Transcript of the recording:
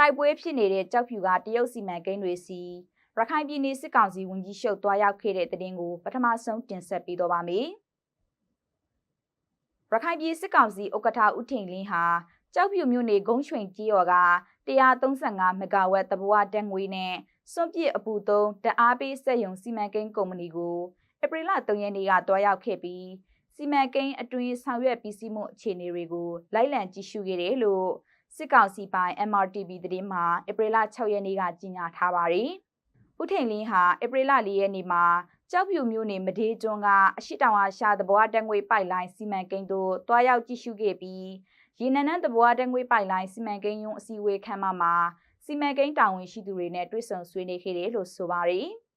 တိုက်ပွဲဖြစ်နေတဲ့ကြောက်ဖြူကတရုတ်စီမံကိန်းတွေစီရခိုင်ပြည်နယ်စစ်ကောင်စီဝန်ကြီးရှုပ်တွားရောက်ခဲ့တဲ့တဲ့တင်ကိုပထမဆုံးတင်ဆက်ပေးတော့ပါမယ်။ရခိုင်ပြည်စစ်ကောင်စီဥက္ကဋ္ဌဦးထိန်လင်းဟာကြောက်ဖြူမြို့နယ်ဂုံးချွင်ကြီးရော်က135မဂါဝက်တဘွားတက်ငွေနဲ့စွန့်ပစ်အပူသုံးတအားပေးစက်ယုံစီမံကိန်းကုမ္ပဏီကိုဧပြီလ3ရက်နေ့ကတွားရောက်ခဲ့ပြီးစီမံကိန်းအတွင်းဆောင်ရွက်ပြီးစီးမှုအခြေအနေတွေကိုလိုက်လံကြည့်ရှုခဲ့တယ်လို့ စစ်ကောင်စီပိုင် MRTV သတင်းမှာဧပြီလ6ရက်နေ့ကကြေညာထားပါတယ်။ဦးထိန်လင်းဟာဧပြီလ4ရက်နေ့မှာကြောက်ဖြူမျိုးနေမဒေးကျွန်းကအရှိတောင်အားရှာသဘောတငွေပိုက်လိုင်းစီမံကိန်းတို့တွားရောက်ကြည့်ရှုခဲ့ပြီးရေနံနန်းသဘောတငွေပိုက်လိုင်းစီမံကိန်းရုံးအစည်းအဝေးခန်းမမှာစီမံကိန်းတာဝန်ရှိသူတွေနဲ့တွေ့ဆုံဆွေးနွေးခဲ့တယ်လို့ဆိုပါတယ်။